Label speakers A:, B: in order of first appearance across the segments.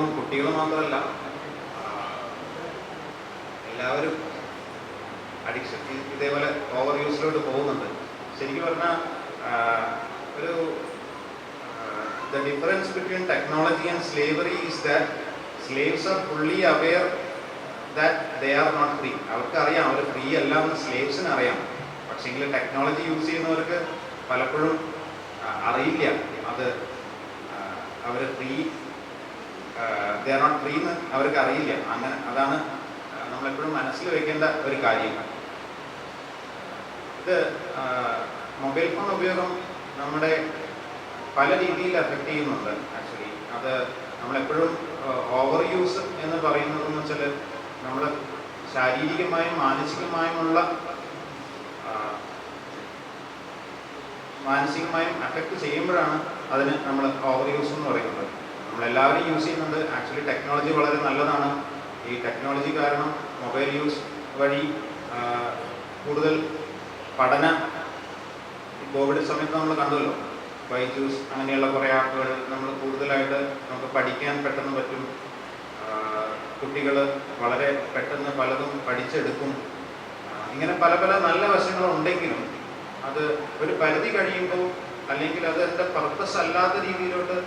A: കാരണം കുട്ടികൾ മാത്രമല്ല എല്ലാവരും അഡിക്ഷൻ ഇതേപോലെ ഓവർ യൂസിലോട്ട് പോകുന്നുണ്ട്. ശരിക്കും പറഞ്ഞാൽ ഒരു the difference between technology and slavery is that slaves are fully aware that they are not free അവർക്ക് അറിയാം അവർ ഫ്രീ അല്ല എന്ന് സ്ലേവ്സിന് അറിയാം. പക്ഷേങ്കിൽ ടെക്നോളജി യൂസ് ചെയ്യുന്നവർക്ക് പലപ്പോഴും അറിയില്ല. അത് അവർ free they are not free അവർക്ക് അറിയില്ല. അങ്ങനെ അതാണ് നമ്മളെപ്പോഴും മനസ്സിൽ വയ്ക്കേണ്ട ഒരു കാര്യം. ഇത് മൊബൈൽ ഫോൺ ഉപയോഗം നമ്മുടെ പല രീതിയിൽ എഫക്ട് ചെയ്യുന്നുണ്ട് ആക്ച്വലി അത് നമ്മളെപ്പോഴും ഓവർ യൂസ് എന്ന് പറയുന്നതെന്ന് വെച്ചാൽ നമ്മൾ ശാരീരികമായും മാനസികമായുമുള്ള മാനസികമായും അഫക്റ്റ് ചെയ്യുമ്പോഴാണ് അതിന് നമ്മൾ ഓവർ യൂസ് എന്ന് പറയുന്നത്. നമ്മളെല്ലാവരും യൂസ് ചെയ്യുന്നുണ്ട്. ആക്ച്വലി ടെക്നോളജി വളരെ നല്ലതാണ്. ഈ ടെക്നോളജി കാരണം മൊബൈൽ യൂസ് വഴി കൂടുതൽ പഠന കോവിഡ് സമയത്ത് നമ്മൾ കണ്ടല്ലോ. ബൈജൂസ് അങ്ങനെയുള്ള കുറേ ആപ്പുകൾ നമ്മൾ കൂടുതലായിട്ട് നമുക്ക് പഠിക്കാൻ പെട്ടെന്ന് പറ്റും. കുട്ടികൾ വളരെ പെട്ടെന്ന് പലതും പഠിച്ചെടുക്കും. ഇങ്ങനെ പല പല നല്ല വശങ്ങളുണ്ടെങ്കിലും അത് ഒരു പരിധി കഴിയുമ്പോൾ അല്ലെങ്കിൽ അത് എന്റെ പർപ്പസ് അല്ലാത്ത രീതിയിലോട്ട്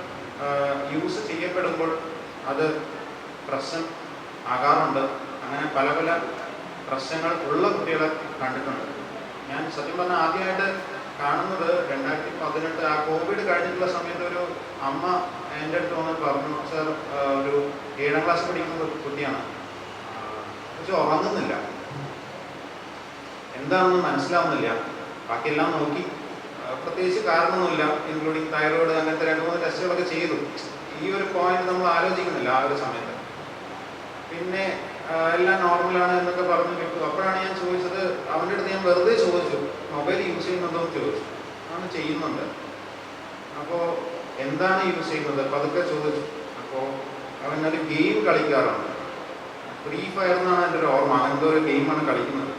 A: ചെയ്യപ്പെടുമ്പോൾ അത് പ്രശ്നം ആകാറുണ്ട്. അങ്ങനെ പല പല പ്രശ്നങ്ങൾ ഉള്ള കുട്ടികളെ കണ്ടിട്ടുണ്ട്. ഞാൻ സത്യം പറഞ്ഞാൽ ആദ്യമായിട്ട് കാണുന്നത് രണ്ടായിരത്തി പതിനെട്ട് ആ കോവിഡ് കഴിഞ്ഞിട്ടുള്ള സമയത്ത് ഒരു അമ്മ എന്റെ അടുത്ത് വന്ന് പറഞ്ഞു സാർ ഒരു ഏഴാം ക്ലാസ് പഠിക്കുന്ന കുട്ടിയാണ്. പക്ഷെ ഉറങ്ങുന്നില്ല. എന്താണെന്ന് മനസ്സിലാവുന്നില്ല. ബാക്കിയെല്ലാം നോക്കി. പ്രത്യേകിച്ച് കാരണമൊന്നുമില്ല. ഇൻക്ലൂഡിങ് തൈറോയിഡ് അങ്ങനത്തെ രണ്ട് മൂന്ന് ടെസ്റ്റുകളൊക്കെ ചെയ്തു. ഈ ഒരു പോയിന്റ് നമ്മൾ ആലോചിക്കുന്നില്ല ആ ഒരു സമയത്ത്. പിന്നെ എല്ലാം നോർമലാണ് എന്നൊക്കെ പറഞ്ഞു കിട്ടും. അപ്പോഴാണ് ഞാൻ ചോദിച്ചത് അവന്റെ അടുത്ത് ഞാൻ വെറുതെ ചോദിച്ചു മൊബൈൽ യൂസ് ചെയ്യുന്നുണ്ടോ? എന്ന് ചോദിച്ചു. അവൻ ചെയ്യുന്നുണ്ട്. അപ്പോൾ എന്താണ് യൂസ് ചെയ്യുന്നത്? പതുക്കെ ചോദിച്ചു. അപ്പോൾ അവൻ ഒരു ഗെയിം കളിക്കാറുണ്ട്. ഫ്രീ ഫയർ എന്നാണ് എന്റെ ഒരു ഓർമ്മ. അങ്ങനത്തെ ഒരു ഗെയിമാണ് കളിക്കുന്നത്.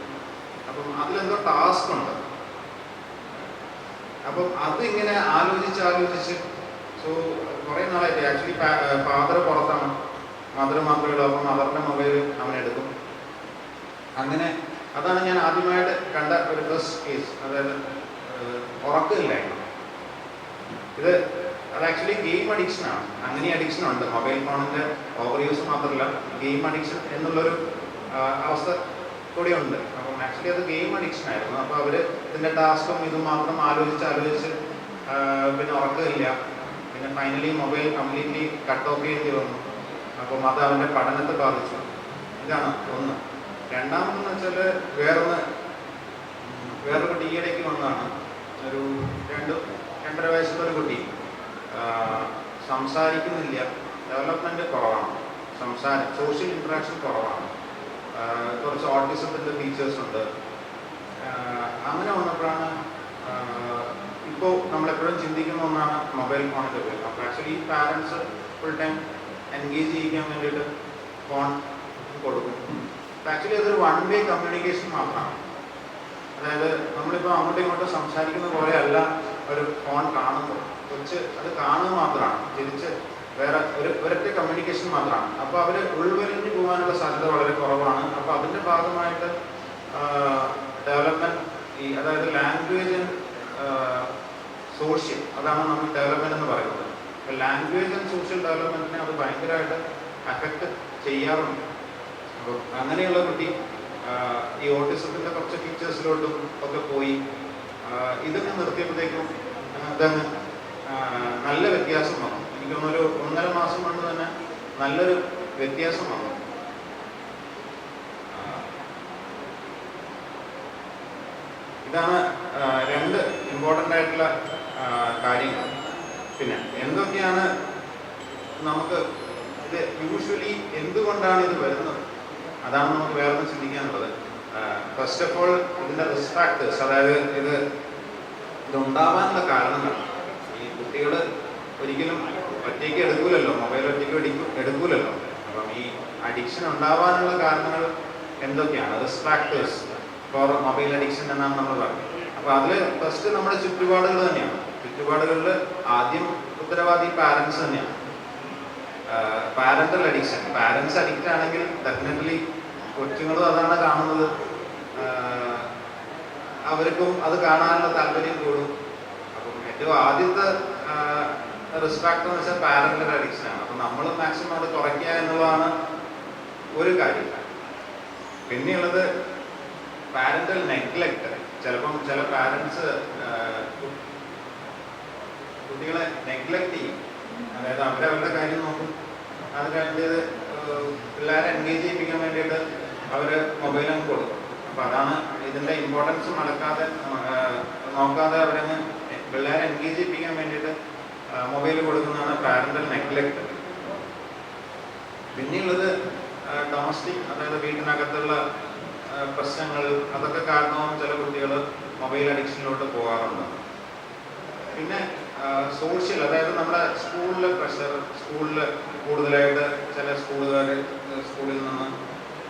A: അപ്പം അതിലെന്തോ ടാസ്ക് ഉണ്ട്. അപ്പം അതിങ്ങനെ ആലോചിച്ച് ആലോചിച്ച് സോ കുറേ നാളായിട്ട് ആക്ച്വലി ഫാദർ പുറത്താണ്. മദർ മാത്രമേ ഉള്ളൂ അപ്പം മദറിന്റെ മൊബൈൽ അവനെടുക്കും അങ്ങനെ അതാണ് ഞാൻ ആദ്യമായിട്ട് കണ്ട ഒരു ഫസ്റ്റ് കേസ് അതായത് ഏഹ്, ഇത് അത് ആക്ച്വലി ഗെയിം അഡിക്ഷൻ ആണ്. അങ്ങനെ അഡിക്ഷൻ ഉണ്ട്. മൊബൈൽ ഫോണിന്റെ ഓവർ യൂസ് മാത്രമല്ല ഗെയിം അഡിക്ഷൻ എന്നുള്ളൊരു അവസ്ഥ കൂടി ഉണ്ട്. അപ്പം ആക്ച്വലി അത് ഗെയിം അഡിക്ഷൻ ആയിരുന്നു. അപ്പോൾ അവർ ഇതിന്റെ ടാസ്കും ഇതും മാത്രം ആലോചിച്ച് ആലോചിച്ച് പിന്നെ ഉറക്കമില്ല. Finally mobile completely cut off ചെയ്യേണ്ടി വന്നു. അപ്പം അത് അവന്റെ പഠനത്തെ ബാധിച്ചു. ഇതാണ് ഒന്ന്. രണ്ടാമെന്ന് വെച്ചാൽ വേറൊന്ന് വേറൊരു കുട്ടി ഈയിടയ്ക്ക് വന്നതാണ്. ഒരു രണ്ട് രണ്ടര വയസ്സുള്ള ഒരു കുട്ടി. സംസാരിക്കുന്നില്ല. ഡെവലപ്മെന്റ് കുറവാണ്. സംസാരം സോഷ്യൽ ഇൻട്രാക്ഷൻ കുറവാണ്. കുറച്ച് ഓട്ടിസത്തിന്റെ ഫീച്ചേഴ്സ് ഉണ്ട്. അങ്ങനെ വന്നപ്പോഴാണ് ഇപ്പോൾ നമ്മളെപ്പോഴും ചിന്തിക്കുന്ന ഒന്നാണ് മൊബൈൽ ഫോണിന്റെ ഉപയോഗം. അപ്പോൾ actually parents full time engage ചെയ്യിക്കാൻ വേണ്ടിയിട്ട് ഫോൺ കൊടുക്കും. ആക്ച്വലി അതൊരു വൺ വേ കമ്മ്യൂണിക്കേഷൻ മാത്രമാണ്. അതായത് നമ്മളിപ്പോൾ അങ്ങോട്ടും ഇങ്ങോട്ടും സംസാരിക്കുന്ന പോലെയല്ല ഒരു ഫോൺ കാണുന്നത്. കൊച്ച് അത് കാണുക മാത്രമാണ്. തിരിച്ച് വേറെ ഒരു ഒരൊറ്റ കമ്മ്യൂണിക്കേഷൻ മാത്രമാണ്. അപ്പോൾ അവർ ഉൾവലിഞ്ഞു പോകാനുള്ള സാധ്യത വളരെ കുറവാണ്. അപ്പോൾ അതിന്റെ ഭാഗമായിട്ട് ഡെവലപ്മെന്റ് ഈ അതായത് ലാംഗ്വേജ് സോഷ്യൽ അതാണ് നമ്മൾ ഡെവലപ്മെന്റ് എന്ന് പറയുന്നത്. അപ്പൊ ലാംഗ്വേജ് ആൻഡ് സോഷ്യൽ ഡെവലപ്മെന്റിനെ അത് ഭയങ്കരമായിട്ട് അഫക്റ്റ് ചെയ്യാറുണ്ട്. അപ്പോൾ അങ്ങനെയുള്ള കുട്ടി ഈ ഓട്ടിസത്തിന്റെ കുറച്ച് ഫീച്ചേഴ്സിലോട്ടും ഒക്കെ പോയി ഇതൊക്കെ നിർത്തിയപ്പോഴത്തേക്കും അതങ്ങ് നല്ല വ്യത്യാസം വന്നു. എനിക്ക് തോന്നുന്നു ഒരു ഒന്നര മാസം കൊണ്ട് തന്നെ നല്ലൊരു വ്യത്യാസം വന്നു. ഇതാണ് ഇമ്പോർട്ടന്റ് ആയിട്ടുള്ള കാര്യങ്ങൾ. പിന്നെ എന്തൊക്കെയാണ് നമുക്ക് ഇത് യൂഷ്വലി എന്തുകൊണ്ടാണ് ഇത് വരുന്നത്? അതാണ് നമുക്ക് വേറെ ചിന്തിക്കാനുള്ളത്. ഫസ്റ്റ് ഓഫ് ഓൾ ഇതിന്റെ റിസ്ക് ഫാക്ടേഴ്സ് അതായത് ഇത് ഇതുണ്ടാവാനുള്ള കാരണങ്ങൾ. ഈ കുട്ടികൾ ഒരിക്കലും ഒറ്റയ്ക്ക് എടുക്കൂലല്ലോ മൊബൈൽ ഒറ്റയ്ക്ക് എടുക്കും എടുക്കൂലല്ലോ. അപ്പം ഈ അഡിക്ഷൻ ഉണ്ടാവാനുള്ള കാരണങ്ങൾ എന്തൊക്കെയാണ്? Risk factors for mobile addiction എന്നാണ് നമ്മൾ പറയുന്നത് അപ്പോൾ അതിൽ ഫസ്റ്റ് നമ്മുടെ ചുറ്റുപാടുകൾ തന്നെയാണ്. ചുറ്റുപാടുകളിൽ ആദ്യം ഉത്തരവാദി പാരന്റ്സ് തന്നെയാണ്. പാരന്റൽ അഡിക്ഷൻ പാരന്റ്സ് അഡിക്റ്റ് ആണെങ്കിൽ ഡെഫിനറ്റ്ലി കൊച്ചുങ്ങളും അതാണ് കാണുന്നത്. അവർക്കും അത് കാണാനുള്ള താല്പര്യം കൂടും. അപ്പം ഏറ്റവും ആദ്യത്തെ റിസ്ക് ഫാക്ടർ എന്ന് വെച്ചാൽ പാരന്റൽ അഡിക്ഷൻ ആണ്. അപ്പം നമ്മൾ മാക്സിമം അത് കുറയ്ക്കുക എന്നുള്ളതാണ് ഒരു കാര്യം. പിന്നെയുള്ളത് പാരന്റൽ നെഗ്ലക്ട് ചിലപ്പം ചില പാരൻസ് കുട്ടികളെ നെഗ്ലക്ട് ചെയ്യും. അതായത് അവരെ അവരവരുടെ കാര്യം നോക്കും. അത് കഴിഞ്ഞത് പിള്ളേരെ എൻഗേജ് ചെയ്യിപ്പിക്കാൻ വേണ്ടിയിട്ട് അവർ അങ്ങ് കൊടുക്കും. അപ്പം അതാണ് ഇതിന്റെ ഇമ്പോർട്ടൻസ് മടക്കാതെ നോക്കാതെ അവരങ്ങ് പിള്ളേരെ എൻഗേജ് ചെയ്യിപ്പിക്കാൻ വേണ്ടിയിട്ട് മൊബൈൽ കൊടുക്കുന്നതാണ് പാരന്റൽ നെഗ്ലക്ട് പിന്നെയുള്ളത് ഡൊമസ്റ്റിക് അതായത് വീട്ടിനകത്തുള്ള പ്രശ്നങ്ങൾ അതൊക്കെ കാരണവും ചില കുട്ടികൾ മൊബൈൽ അഡിക്ഷനിലോട്ട് പോകാറുണ്ട്. പിന്നെ സോഷ്യൽ അതായത് നമ്മുടെ സ്കൂളിലെ പ്രഷർ സ്കൂളിൽ കൂടുതലായിട്ട് ചില സ്കൂളുകാർ സ്കൂളിൽ നിന്ന്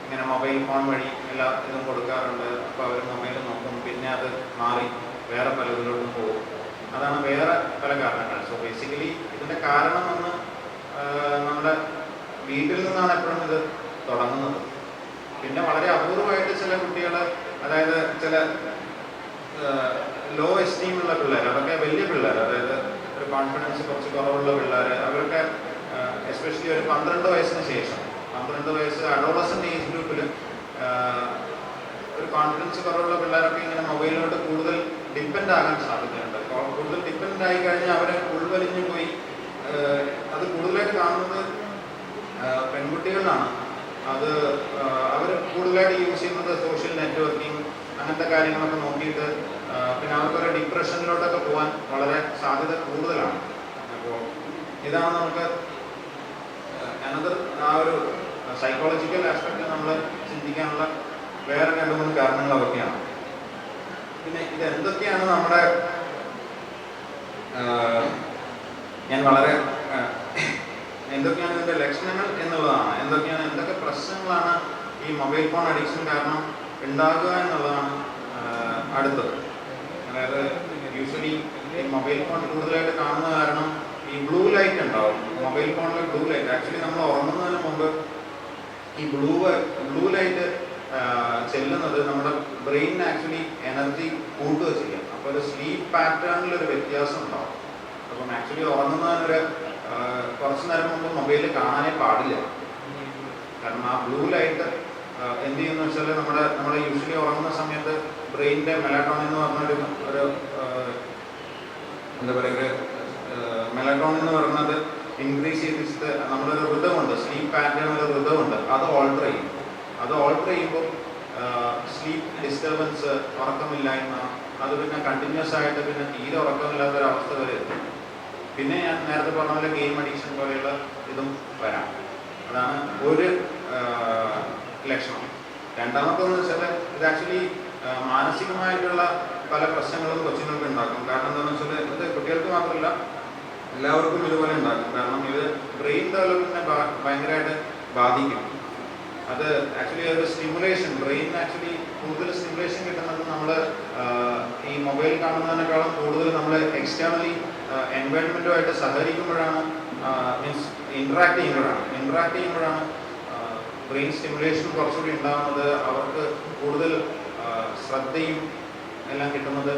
A: ഇങ്ങനെ മൊബൈൽ ഫോൺ വഴി എല്ലാ ഇതും കൊടുക്കാറുണ്ട്. അപ്പോൾ അവർ മൊബൈൽ നോക്കും. പിന്നെ അത് മാറി വേറെ പലതിലോട്ടും പോകും. അതാണ് വേറെ പല കാരണങ്ങൾ. സോ ബേസിക്കലി ഇതിന്റെ കാരണം ഒന്ന് നമ്മുടെ വീട്ടിൽ നിന്നാണ് എപ്പോഴും ഇത് തുടങ്ങുന്നത്. പിന്നെ വളരെ അതായത് ചില ലോ എസ്റ്റീം ഉള്ള പിള്ളേർ അതൊക്കെ വലിയ പിള്ളേർ അതായത് ഒരു കോൺഫിഡൻസ് കുറച്ച് കുറവുള്ള പിള്ളേർ അവരൊക്കെ എസ്പെഷ്യലി ഒരു പന്ത്രണ്ട് വയസ്സിന് ശേഷം പന്ത്രണ്ട് വയസ്സ് അഡോളസന്റ് ഏജ് ഗ്രൂപ്പിൽ ഒരു കോൺഫിഡൻസ് കുറവുള്ള പിള്ളേരൊക്കെ ഇങ്ങനെ മൊബൈലിലോട്ട് കൂടുതൽ ഡിപ്പെൻഡ് ആകാൻ സാധ്യതയുണ്ട്. കൂടുതൽ ഡിപ്പെൻഡ് ആയി കഴിഞ്ഞാൽ അവരെ ഉൾവലിഞ്ഞു പോയി അത് കൂടുതലായിട്ട് കാണുന്നത് പെൺകുട്ടികളിലാണ്. അത് അവർ കൂടുതലായിട്ട് യൂസ് ചെയ്യുന്നത് സോഷ്യൽ നെറ്റ്വർക്കിംഗ് അങ്ങനത്തെ കാര്യങ്ങളൊക്കെ നോക്കിയിട്ട് പിന്നെ അവർക്കൊരു ഡിപ്രഷനിലോട്ടൊക്കെ പോകാൻ വളരെ സാധ്യത കൂടുതലാണ്. അപ്പോൾ ഇതാണ് നമുക്ക് അനദർ ആ ഒരു സൈക്കോളജിക്കൽ ആസ്പെക്റ്റ് നമ്മൾ ചിന്തിക്കാനുള്ള വേറെ രണ്ട് മൂന്ന് കാരണങ്ങൾ അതൊക്കെയാണ് പിന്നെ ഇത് എന്തൊക്കെയാണ് നമ്മുടെ ഞാൻ വളരെ എന്തൊക്കെയാണ് ഇതിന്റെ ലക്ഷണങ്ങൾ എന്നുള്ളതാണ്. എന്തൊക്കെയാണ് എന്തൊക്കെ പ്രശ്നങ്ങളാണ് ഈ മൊബൈൽ ഫോൺ അഡിക്ഷൻ കാരണം ഉണ്ടാകുക എന്നുള്ളതാണ് അടുത്തത്. അതായത് യൂഷ്വലി ഈ മൊബൈൽ ഫോൺ കൂടുതലായിട്ട് കാണുന്ന കാരണം ഈ ബ്ലൂ ലൈറ്റ് ഉണ്ടാവും. മൊബൈൽ ഫോണിൽ ബ്ലൂ ലൈറ്റ്. ആക്ച്വലി നമ്മൾ ഉറങ്ങുന്നതിന് മുമ്പ് ഈ ബ്ലൂ ബ്ലൂ ലൈറ്റ് ചെല്ലുന്നത് നമ്മുടെ ബ്രെയിനിന് ആക്ച്വലി എനർജി കൂട്ടുക ചെയ്യാം. അപ്പോൾ ഒരു സ്ലീപ്പ് പാറ്റേണിൽ ഒരു വ്യത്യാസം ഉണ്ടാവും. അപ്പം ആക്ച്വലി ഉറങ്ങുന്നതിനൊരു കുറച്ച് നേരം മുമ്പ് മൊബൈലിൽ കാണാനേ പാടില്ല. കാരണം ആ ബ്ലൂ ലൈറ്റ് എന്ത് ചെയ്യുന്ന വെച്ചാൽ നമ്മുടെ നമ്മൾ യൂഷ്വലി ഉറങ്ങുന്ന സമയത്ത് ബ്രെയിനിന്റെ മെലാട്ടോണിൻ എന്ന് പറഞ്ഞൊരു ഒരു എന്താ പറയുക ഒരു എന്ന് പറയുന്നത് ഇൻക്രീസ് ചെയ്തിട്ട് നമ്മളൊരു ഋതമുണ്ട് സ്ലീപ്പ് പാറ്റേൺ ഒരു ഋതമുണ്ട് അത് ഓൾട്ടർ ചെയ്യും. അത് ഓൾട്ടർ ചെയ്യുമ്പോൾ സ്ലീപ്പ് ഡിസ്റ്റർബൻസ് ഉറക്കമില്ലായ്മ അത് പിന്നെ കണ്ടിന്യൂസ് ആയിട്ട് പിന്നെ തീരെ ഉറക്കമില്ലാത്ത ഒരു അവസ്ഥ വരെ എത്തും. പിന്നെ ഞാൻ നേരത്തെ പറഞ്ഞ പോലെ ഗെയിം അഡിക്ഷൻ പോലെയുള്ള ഇതും വരാം. അതാണ് ഒരു ലക്ഷണം. രണ്ടാമത്തെന്ന് വെച്ചാൽ ഇത് ആക്ച്വലി മാനസികമായിട്ടുള്ള പല പ്രശ്നങ്ങളും കൊച്ചുങ്ങൾക്ക് ഉണ്ടാക്കും. കാരണം എന്താണെന്ന് വെച്ചാൽ ഇത് കുട്ടികൾക്ക് മാത്രമല്ല എല്ലാവർക്കും ഇതുപോലെ ഉണ്ടാക്കും. കാരണം ഇത് ബ്രെയിൻ ഡെവലപ്മെന്റിനെ ഭയങ്കരമായിട്ട് ബാധിക്കും. അത് ആക്ച്വലി ഒരു സ്റ്റിമുലേഷൻ ബ്രെയിൻ ആക്ച്വലി കൂടുതൽ സ്റ്റിമുലേഷൻ കിട്ടുന്നത് നമ്മൾ ഈ മൊബൈൽ കാണുന്നതിനേക്കാളും കൂടുതൽ നമ്മൾ എക്സ്റ്റേണലി എൻവയോൺമെന്റുമായിട്ട് സഹകരിക്കുമ്പോഴാണ് മീൻസ് ഇൻട്രാക്ട് ചെയ്യുമ്പോഴാണ്. ഇൻട്രാക്ട് ചെയ്യുമ്പോഴാണ് ബ്രെയിൻ സ്റ്റിമുലേഷൻ കുറച്ചുകൂടി ഉണ്ടാകുന്നത് അവർക്ക് കൂടുതൽ ശ്രദ്ധയും എല്ലാം കിട്ടുന്നത്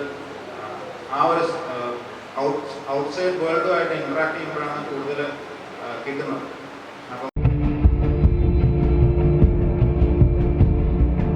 A: ആ ഒരു ഔട്ട് ഔട്ട്സൈഡ് വേൾഡുമായിട്ട് ഇൻട്രാക്ട് ചെയ്യുമ്പോഴാണ് കൂടുതൽ